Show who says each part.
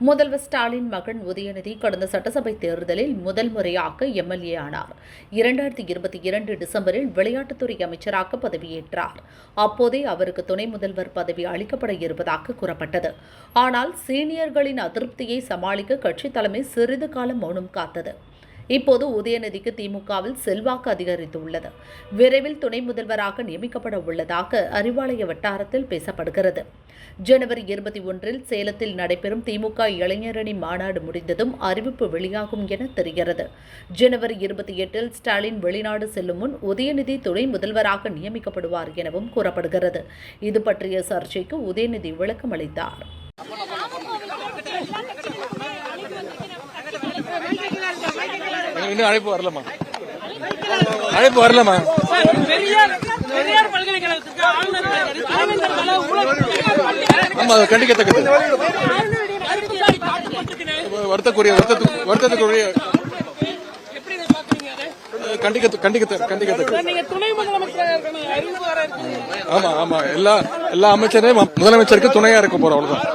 Speaker 1: முதல்வர் ஸ்டாலின் மகன் உதயநிதி கடந்த சட்டசபை தேர்தலில் முதல் முறையாக எம்எல்ஏ ஆனார். இரண்டாயிரத்தி இருபத்தி இரண்டு டிசம்பரில் விளையாட்டுத்துறை அமைச்சராக பதவியேற்றார். அப்போதே அவருக்கு துணை முதல்வர் பதவி அளிக்கப்பட இருப்பதாக கூறப்பட்டது. ஆனால் சீனியர்களின் அதிருப்தியை சமாளிக்க கட்சித் தலைமை சிறிது காலம் மௌனம் காத்தது. இப்போது உதயநிதிக்கு திமுகவில் செல்வாக்கு அதிகரித்துள்ளது. விரைவில் துணை முதல்வராக நியமிக்கப்பட உள்ளதாக அறிவாலய வட்டாரத்தில் பேசப்படுகிறது. ஜனவரி இருபத்தி ஒன்றில் சேலத்தில் நடைபெறும் திமுக இளைஞரணி மாநாடு முடிந்ததும் அறிவிப்பு வெளியாகும் என தெரிகிறது. ஜனவரி இருபத்தி எட்டில் ஸ்டாலின் வெளிநாடு செல்லும் முன் உதயநிதி துணை முதல்வராக நியமிக்கப்படுவார் எனவும் கூறப்படுகிறது. இது பற்றிய சர்ச்சைக்கு உதயநிதி விளக்கம் அளித்தார்
Speaker 2: இன்னும் அழைப்பு வரலமா அழைப்பு வரலமா
Speaker 3: பெரியார்
Speaker 2: ஆமா அது கண்டிக்கத்தக்கது. வருத்தக்குரிய வருத்தத்து வருத்தத்துக்குரிய.
Speaker 3: எப்படி இதை
Speaker 2: கண்டிக்க கண்டிக்க கண்டிக்கத்தக்க
Speaker 3: நீங்க துணை
Speaker 2: ஆமா ஆமா எல்லா எல்லா அமைச்சரையும் முதலமைச்சருக்கு துணையா இருக்க போறோம் அவ்வளவுதான்.